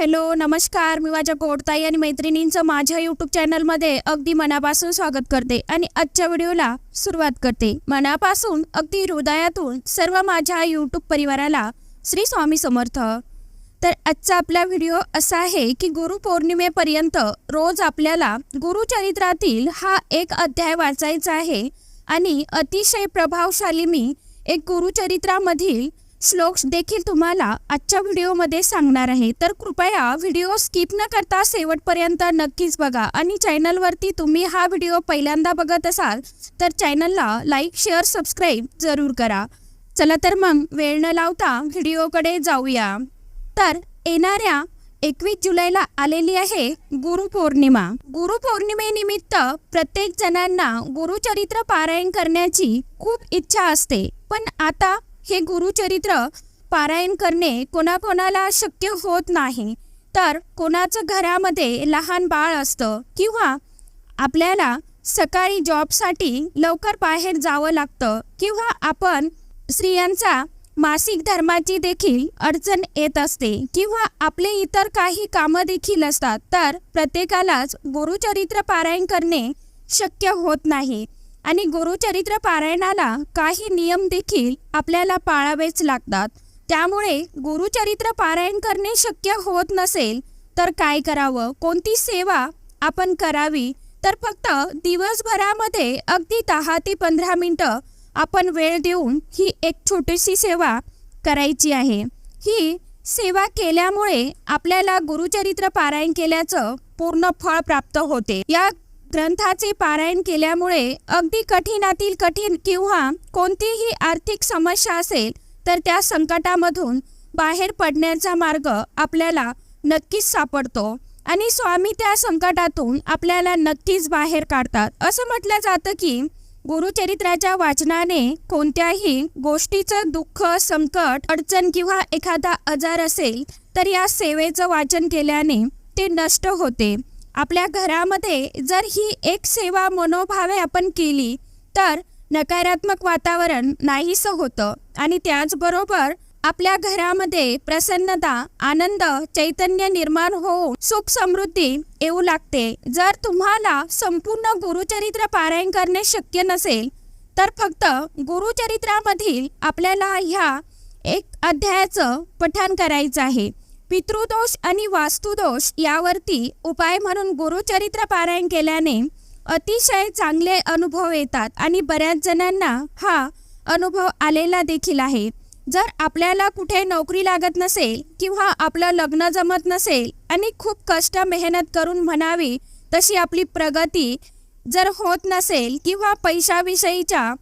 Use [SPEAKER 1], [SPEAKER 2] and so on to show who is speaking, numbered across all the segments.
[SPEAKER 1] Hello नमस्कार. मी माझ्या गोडताई आणि मैत्रिणींचं माझ्या यूट्यूब चॅनलमध्ये अगदी मनापासून स्वागत करते आणि आजच्या व्हिडिओला सुरुवात करते. मनापासून अगदी हृदयातून सर्व माझ्या यूट्यूब परिवाराला श्री स्वामी समर्थ. तर आजचा आपला व्हिडिओ असा आहे की गुरुपौर्णिमेपर्यंत रोज आपल्याला गुरुचरित्रातील हा एक अध्याय वाचायचा आहे आणि अतिशय प्रभावशाली मी एक गुरुचरित्रामधील श्लोक देखील तुम्हाला आजच्या व्हिडिओमध्ये सांगणार आहे. तर कृपया व्हिडिओ स्किप न करता शेवटपर्यंत नक्कीच बघा आणि चॅनलवरती तुम्ही हा व्हिडिओ पहिल्यांदा बघत असाल तर चॅनलला लाईक शेअर सबस्क्राईब जरूर करा. चला तर मग वेळ न लावता व्हिडिओकडे जाऊया. तर येणाऱ्या एकवीस जुलैला आलेली आहे गुरुपौर्णिमा गुरुपौर्णिमेनिमित्त प्रत्येक जणांना गुरुचरित्र पारायण करण्याची खूप इच्छा असते. पण आता हे गुरुचरित्र पारायण करणे कोणाकोणाला शक्य होत नाही. तर कोणाचं घरामध्ये लहान बाळ असतं किंवा आपल्याला सकाळी जॉबसाठी लवकर बाहेर जावं लागतं किंवा आपण स्त्रियांचा मासिक धर्माची देखील अडचण येत असते किंवा आपले इतर काही कामं देखील असतात. तर प्रत्येकालाच गुरुचरित्र पारायण करणे शक्य होत नाही. आणि गुरुचरित्र पारायणाला काही नियम देखील आपल्याला पाळावेच लागतात. त्यामुळे गुरुचरित्र पारायण करणे शक्य होत नसेल तर काय करावं? कोणती सेवा आपण करावी? तर फक्त दिवसभरामध्ये अगदी दहा ते पंधरा मिनटं आपण वेळ देऊन ही एक छोटीशी सेवा करायची आहे. ही सेवा केल्यामुळे आपल्याला गुरुचरित्र पारायण केल्याचं पूर्ण फळ प्राप्त होते. या ग्रंथाचे पारायण केल्यामुळे अगदी कठीणातील कठीण किंवा कोणतीही आर्थिक समस्या असेल तर त्या संकटामधून बाहेर पडण्याचा मार्ग आपल्याला नक्कीच सापडतो. आणि स्वामी त्या संकटातून आपल्याला नक्कीच बाहेर काढतात. असं म्हटलं जातं की गुरुचरित्राच्या वाचनाने कोणत्याही गोष्टीचं दुःख संकट अडचण किंवा एखादा आजार असेल तर या सेवेचं वाचन केल्याने ते नष्ट होते. आपल्या घरामध्ये जर ही एक सेवा मनोभावे आपण केली तर नकारात्मक वातावरण नाहीसं होतं. आणि त्याचबरोबर आपल्या घरामध्ये प्रसन्नता आनंद चैतन्य निर्माण होऊन सुख समृद्धी येऊ लागते. जर तुम्हाला संपूर्ण गुरुचरित्र पारायण करणे शक्य नसेल तर फक्त गुरुचरित्रामधील आपल्याला ह्या एक अध्यायाचं पठण करायचं आहे. पितृदोष आणि वास्तुदोष यावरती उपाय म्हणून गुरुचरित्र पारायण केल्याने अतिशय चांगले अनुभव येतात आणि बऱ्याच जणांना हा अनुभव आलेला देखील आहे. जर आपल्याला कुठे नोकरी लागत नसेल किंवा आपलं लग्न जमत नसेल आणि खूप कष्ट मेहनत करून म्हणावी तशी आपली प्रगती जर होत नसेल किंवा पैशाविषयीच्या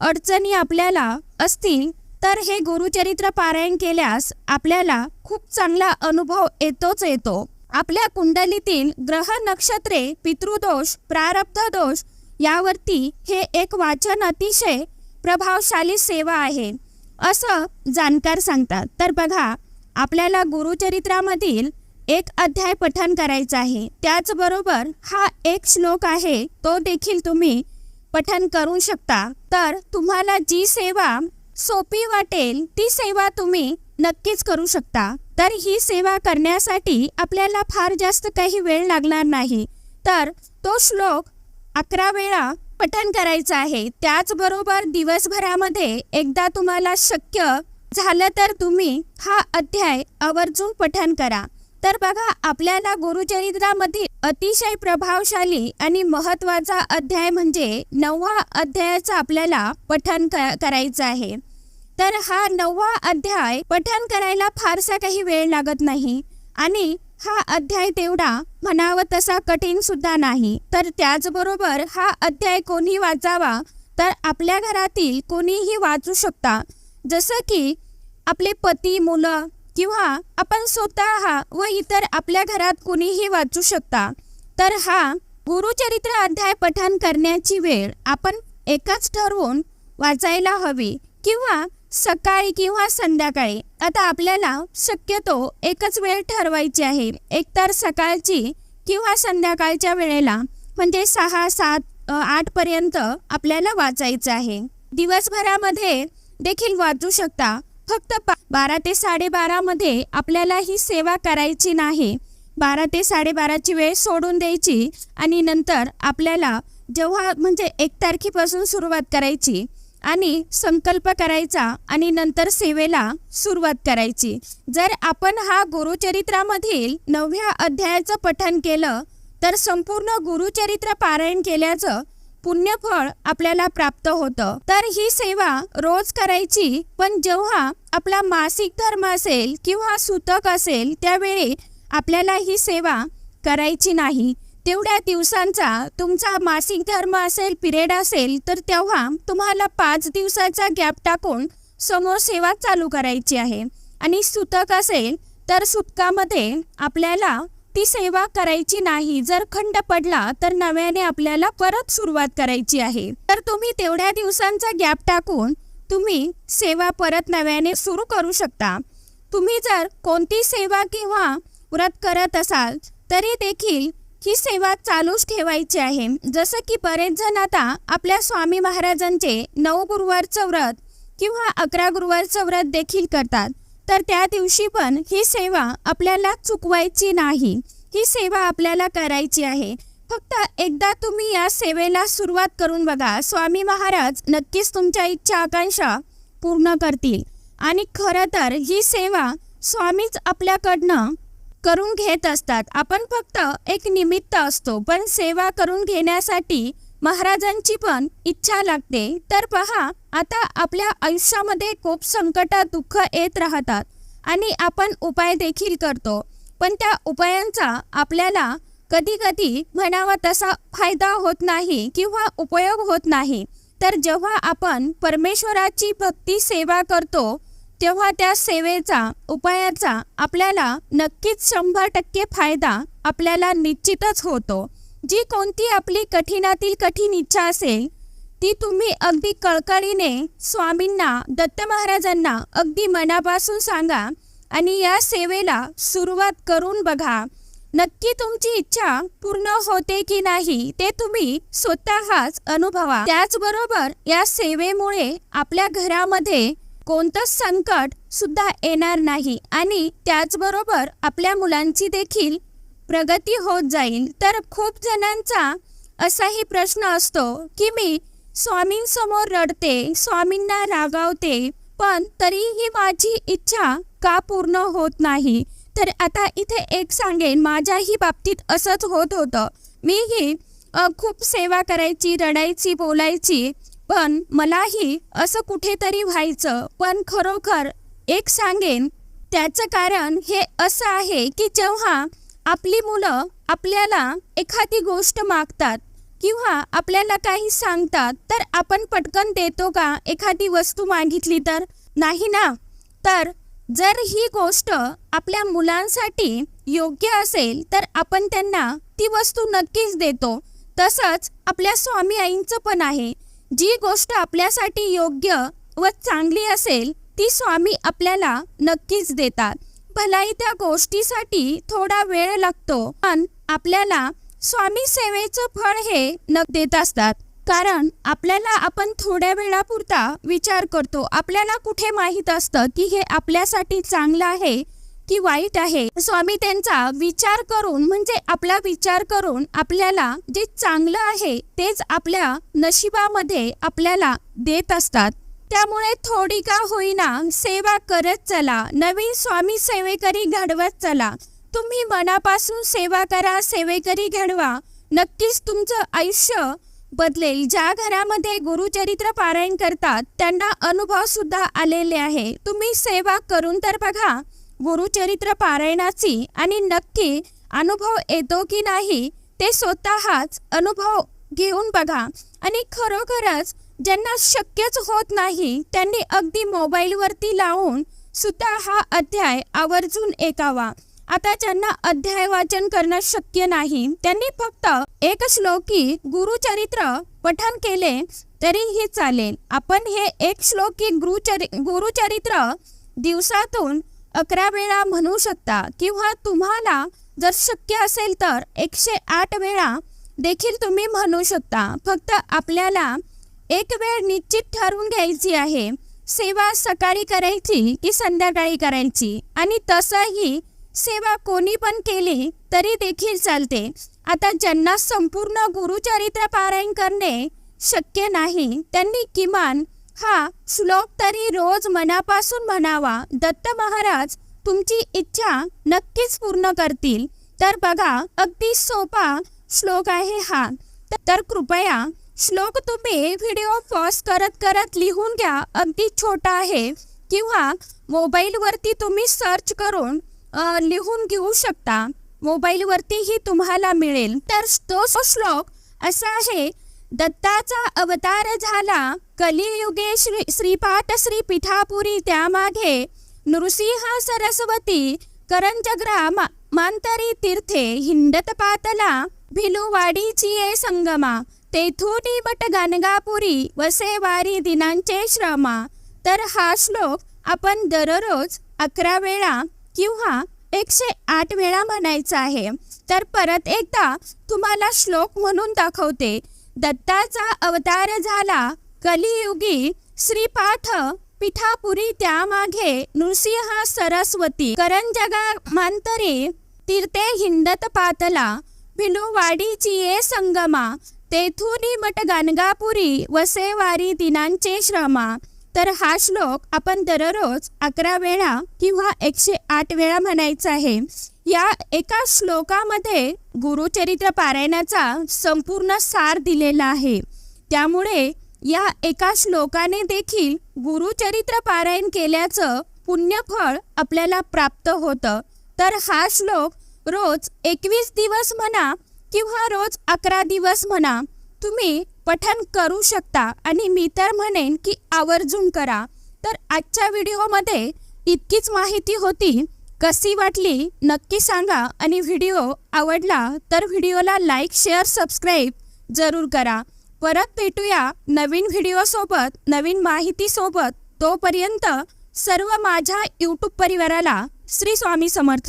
[SPEAKER 1] अडचणी आपल्याला असतील तर हे गुरुचरित्र पारायण केल्यास आपल्याला खूप चांगला अनुभव येतोच येतो. आपल्या कुंडलीतील ग्रह नक्षत्रे पितृदोष प्रारब्ध दोष यावरती हे एक वाचन अतिशय प्रभावशाली सेवा आहे असं जाणकार सांगतात. तर बघा आपल्याला गुरुचरित्रामधील एक अध्याय पठन करायचा आहे. त्याचबरोबर हा एक श्लोक आहे तो देखील तुम्ही पठन करू शकता. तर तुम्हाला जी सेवा सोपी वाटेल ती सेवा तुम्ही नक्कीच करू शकता. तर ही सेवा करण्यासाठी आपल्याला फार जास्त काही वेळ लागणार नाही. तर तो श्लोक अकरा वेळा पठन करायचं आहे. त्याचबरोबर दिवसभरामध्ये एकदा तुम्हाला शक्य झालं तर तुम्ही हा अध्याय आवर्जून पठन करा. तर बघा आपल्याला गुरुचरित्रामध्ये अतिशय प्रभावशाली आणि महत्त्वाचा अध्याय म्हणजे नववा अध्यायाचं आपल्याला पठन क- करायचं आहे. तर हा नववा अध्याय पठन करायला फारसा काही वेळ लागत नाही. आणि हा अध्याय तेवढा म्हणावं तसा कठीण सुद्धा नाही. तर त्याचबरोबर हा अध्याय कोणी वाचावा तर आपल्या घरातील कोणीही वाचू शकता. जसं की आपले पती मुलं किंवा आपण स्वतः व इतर आपल्या घरात कोणीही वाचू शकता. तर हा गुरुचरित्र अध्याय पठन करण्याची वेळ आपण एकाच ठरवून वाचायला हवी किंवा सकाळी किंवा संध्याकाळी. आता आपल्याला शक्यतो एकच वेळ ठरवायची आहे. एकतर सकाळची किंवा संध्याकाळच्या वेळेला म्हणजे सहा सात आठपर्यंत आपल्याला वाचायचं आहे. दिवसभरामध्ये देखील वाचू शकता. फक्त बारा ते साडेबारामध्ये आपल्याला ही सेवा करायची नाही. बारा ते साडेबाराची वेळ सोडून द्यायची आणि नंतर आपल्याला जेव्हा म्हणजे एक तारखेपासून सुरुवात करायची आणि संकल्प करायचा आणि नंतर सेवेला सुरुवात करायची. जर आपण हा गुरुचरित्रामधील नवव्या अध्यायाचं पठन केलं तर संपूर्ण गुरुचरित्र पारायण केल्याचं पुण्यफळ आपल्याला प्राप्त होतं. तर ही सेवा रोज करायची पण जेव्हा आपला मासिक धर्म असेल किंवा सुतक असेल त्यावेळी आपल्याला ही सेवा करायची नाही. तेवढ्या दिवसांचा तुमचा मासिक धर्म असेल पिरियड असेल तर तेव्हा तुम्हाला पाच दिवसाचा गॅप टाकून समोर सेवा चालू करायची आहे. आणि सुतक असेल तर सुतकामध्ये आपल्याला ती सेवा करायची नाही. जर खंड पडला तर नव्याने आपल्याला परत सुरुवात करायची आहे. तर तुम्ही तेवढ्या दिवसांचा गॅप टाकून तुम्ही सेवा परत नव्याने सुरू करू शकता. तुम्ही जर कोणती सेवा किंवा व्रत करत असाल तरी देखील ही सेवा चालूच ठेवायची आहे. जसं की बरेच जण आता आपल्या स्वामी महाराजांचे नऊ गुरुवारचं व्रत किंवा अकरा गुरुवारचं व्रत देखील करतात. तर त्या दिवशी पण ही सेवा आपल्याला चुकवायची नाही. ही सेवा आपल्याला करायची आहे. फक्त एकदा तुम्ही या सेवेला सुरुवात करून बघा. स्वामी महाराज नक्कीच तुमच्या इच्छा आकांक्षा पूर्ण करतील. आणि खरं तर ही सेवा स्वामीच आपल्याकडनं करून घेत असतात. आपण फक्त एक निमित्त असतो पण सेवा करून घेण्यासाठी महाराजांची पण इच्छा लागते. तर पहा आता आपल्या आयुष्यामध्ये खूप संकट दुःख येत राहतात आणि आपण उपाय देखील करतो. पण त्या उपायांचा आपल्याला कधी कधी म्हणावा तसा फायदा होत नाही किंवा उपयोग होत नाही. तर जेव्हा आपण परमेश्वराची भक्ती सेवा करतो तेव्हा त्या सेवेचा उपायाचा आपल्याला नक्कीच शंभर टक्के फायदा आपल्याला निश्चितच होतो. जी कोणती आपली कठीणातील कठीण इच्छा असेल ती तुम्ही अगदी कळकळीने स्वामींना दत्त महाराजांना अगदी मनापासून सांगा आणि या सेवेला सुरुवात करून बघा. नक्की तुमची इच्छा पूर्ण होते की नाही ते तुम्ही स्वतःच अनुभवा. त्याचबरोबर या सेवेमुळे आपल्या घरामध्ये कोणतंच संकट सुद्धा येणार नाही आणि त्याचबरोबर आपल्या मुलांची देखील प्रगती होत जाईल. तर खूप जणांचा असाही प्रश्न असतो की मी स्वामींसमोर रडते स्वामींना रागावते पण तरीही माझी इच्छा का पूर्ण होत नाही? तर आता इथे एक सांगेन माझ्याही बाबतीत असंच होत होतं. मीही खूप सेवा करायची रडायची बोलायची पण मलाही असं कुठेतरी व्हायचं पण खरोखर एक सांगेन त्याचं कारण हे असं आहे की जेव्हा आपली मुलं आपल्याला एखादी गोष्ट मागतात किंवा आपल्याला काही सांगतात तर आपण पटकन देतो का एखादी वस्तू मागितली तर? नाही ना. तर जर ही गोष्ट आपल्या मुलांसाठी योग्य असेल तर आपण त्यांना ती वस्तू नक्कीच देतो. तसंच आपल्या स्वामी आईंचं पण आहे. जी गोष्ट आपल्यासाठी योग्य व चांगली असेल ती स्वामी आपल्याला नक्कीच देतात. भलाई त्या गोष्टीसाठी थोडा वेळ लागतो पण आपल्याला स्वामी सेवेचं फळ हे न देत असतात. कारण आपल्याला आपण थोड्या वेळापुरता विचार करतो. आपल्याला कुठे माहीत असतं की हे आपल्यासाठी चांगलं आहे की वाईट आहे. स्वामी त्यांचा विचार करून म्हणजे आपला विचार करून आपल्याला जे चांगलं आहे तेच आपल्या नशिबामध्ये आपल्याला देत असतात. त्यामुळे थोडी का होईना सेवा करत चला. नवीन स्वामी सेवेकरी घडवत चला. तुम्ही मनापासून सेवा करा सेवेकरी घडवा. नक्कीच तुमचं आयुष्य बदलेल. ज्या घरामध्ये गुरुचरित्र पारायण करतात त्यांना अनुभव सुद्धा आलेले आहे. तुम्ही सेवा करून तर बघा गुरुचरित्र पारायणाची आणि नक्की अनुभव येतो की नाही ते स्वतःच अनुभव घेऊन बघा. आणि खरोखरच ज्यांना शक्यच होत नाही त्यांनी अगदी मोबाईलवरती लावून सुद्धा हा अध्याय आवर्जून ऐकावा. आता ज्यांना अध्याय वाचन करणं शक्य नाही त्यांनी फक्त एक श्लोकी गुरुचरित्र पठन केले तरीही चालेल. आपण हे एक श्लोकी गुरुचरि गुरुचरित्र दिवसातून अकरा वेळा म्हणू शकता किंवा तुम्हाला जर शक्य असेल तर एकशे आठ वेळा देखील तुम्ही म्हणू शकता. फक्त आपल्याला एक वेळ निश्चित ठरवून घ्यायची आहे. सेवा सकाळी करायची की संध्याकाळी करायची? आणि तसंही सेवा कोणी पण केली तरी देखील चालते. आता ज्यांना संपूर्ण गुरुचरित्र पारायण करणे शक्य नाही त्यांनी किमान हा श्लोक तरी रोज मनापासून म्हणावा. दत्त महाराज तुमची इच्छा नक्कीच पूर्ण करतील. तर बघा अगदी सोपा श्लोक आहे हा. तर कृपया श्लोक तुम्ही व्हिडिओ पॉज करत करत लिहून घ्या. अगदी छोटा आहे. किंवा मोबाईलवरती तुम्ही सर्च करून लिहून घेऊ शकता. मोबाईलवरतीही तुम्हाला मिळेल. तर तो श्लोक असा आहे दत्ताचा अवतार झाला. कलियुगे श्री श्रीपाठ श्री पिठापुरी त्यामागे नृसिंह सरस्वती करंजग्रा मा- मांतरी तीर्थे हिंडत पातला भिलुवाडीची ये संगमा तेथुटी बट गाणगापुरी वसेवारी दिनांचे श्रमा. तर हा श्लोक आपण दररोज अकरा वेळा किंवा एकशे आठ वेळा म्हणायचा आहे. तर परत एकदा तुम्हाला श्लोक म्हणून दाखवते. दत्ताचा अवतार झाला. कलियुगी श्रीपाठ पिठापुरी त्यामागे नृसिंह सरस्वती करंजगा मांतरे तीर्थे हिंडत पातला. भिलुवाडीची ये संगमा तेथुनी मठ गाणगापुरी वसेवारी दिनांचे श्रमा. तर हा श्लोक आपण दररोज अकरा वेळा किंवा एकशे आठ वेळा म्हणायचा आहे. या एका श्लोकामध्ये गुरुचरित्र पारायणाचा संपूर्ण सार दिलेला आहे. त्यामुळे या एका श्लोकाने देखील गुरुचरित्र पारायण केल्याचं पुण्यफळ आपल्याला प्राप्त होतं. तर हा श्लोक रोज एकवीस दिवस म्हणा किंवा रोज अकरा दिवस म्हणा तुम्ही पठन करू शकता. आणि मी तर म्हणेन की आवर्जून करा. तर आजच्या व्हिडिओमध्ये इतकीच माहिती होती. कशी वाटली? नक्की सांगा. आणि व्हिडिओ आवडला तर व्हिडिओला लाईक शेअर सबस्क्राईब जरूर करा. परत भेटूया नवीन व्हिडिओसोबत नवीन माहितीसोबत. तोपर्यंत सर्व माझ्या यूट्यूब परिवाराला श्री स्वामी समर्थ.